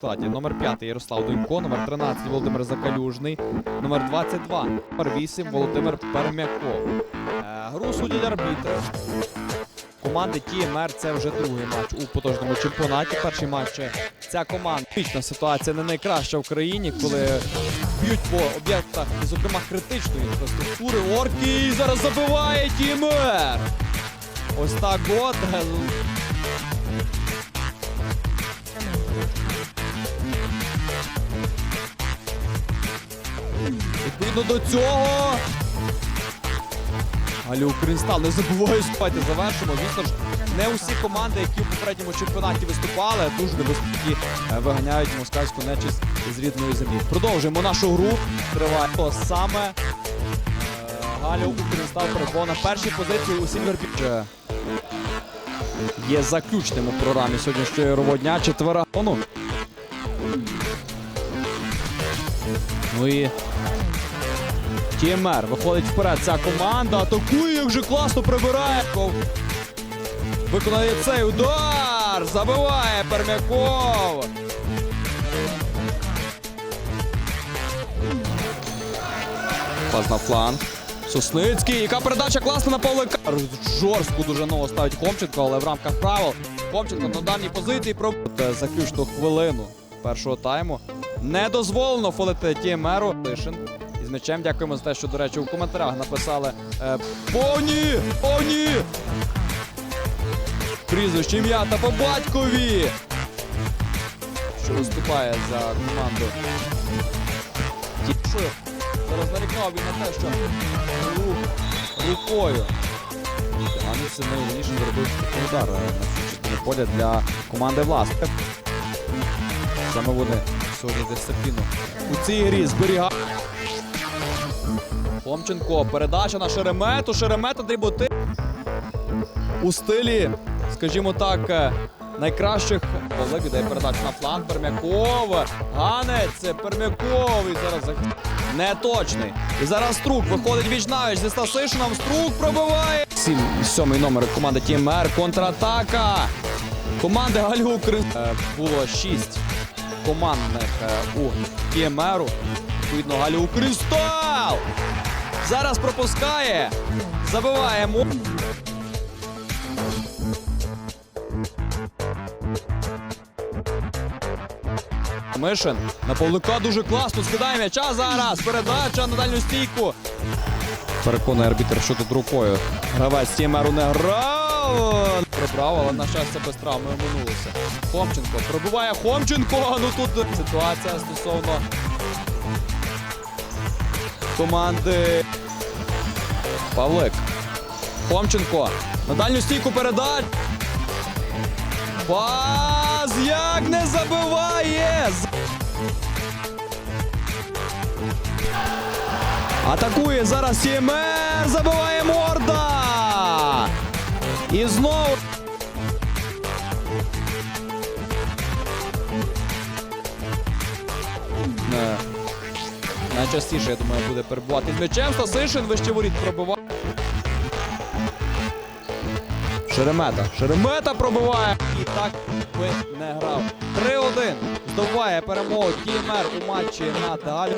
Кстати, номер 5 Ярослав Дунько, номер 13 Володимир Закалюжний, номер 22, номер 8 Володимир Пермяков. Е, гру судять арбітри. Команди ТМР це вже другий матч у потужному чемпіонаті. Перший матч е, ця команда. Критична ситуація не найкраща в країні, коли б'ють по об'єктах, зокрема критичної інфраструктури. Орки і зараз забиває ТМР. Ось так от. Відповідно до цього. Галю Кристал не забуваю спати. Завершимо. Звісно ж, не усі команди, які у попередньому чемпіонаті виступали, дуже небезпеки е, виганяють москальську нечисть з рідної землі. Продовжуємо нашу гру. Триває то саме. Е, Галю Кристал перебував на першій позиції у Сільвербіч. Є заключним у програмі сьогоднішнього ігрового дня. Четвера. Ну. Ну і ТМР виходить вперед. Ця команда атакує, як же класно прибирає. Виконає цей удар. Забиває Пермяков. Пас на фланг. Сосницький. Яка передача класна на Павлика. Жорстку дуже ногу ставить Хомченко, але в рамках правил. Хомченко на даній позиції про Е, заключну хвилину першого тайму. Не дозволено фолити ТМРу. Тишин із м'ячем. Дякуємо за те, що, до речі, у коментарях написали е, Повні! Повні! Прізвище, ім'я та по батькові! Що виступає за команду. Зараз нарікнув він на те, що рух рукою. Це найголовніше зробив удар е, на цю поля для команди власне. Саме вони сьогодні дисципліну у цій грі зберігають. Хомченко, передача на Шеремету. Шеремета дріботи. У стилі, скажімо так, е, найкращих. Олег віддає передачу на фланг. Пермяков. Ганець. Пермяков. І зараз неточний. І зараз Струк виходить вічнавіч зі Стасишином. Струк пробиває. Сім, сьомий номер команди ТМР. Контратака. Команди Галю Крим. Е, Було шість командних е, у ТМРу. Відповідно, Галю Кристал. Зараз пропускає. Забиває. Мо- Мишин на Павлика дуже класно скидає м'яча зараз. Передача на дальню стійку. Переконує арбітр, що тут рукою. Гравець Тімеру не грав. Прибрав, але на щастя без травми оминулося. Хомченко пробиває Хомченко. Ну тут ситуація стосовно команди. Павлик. Хомченко. На дальню стійку передач. Пас як не забиває! Атакує зараз Сімер! Забиває морда! І знову. Найчастіше, я думаю, буде перебувати з м'ячем. Стасишин вище воріт пробиває. Шеремета. Шеремета пробиває. І так би не грав. 3-1. Здобуває перемогу Кімер у матчі на Галю.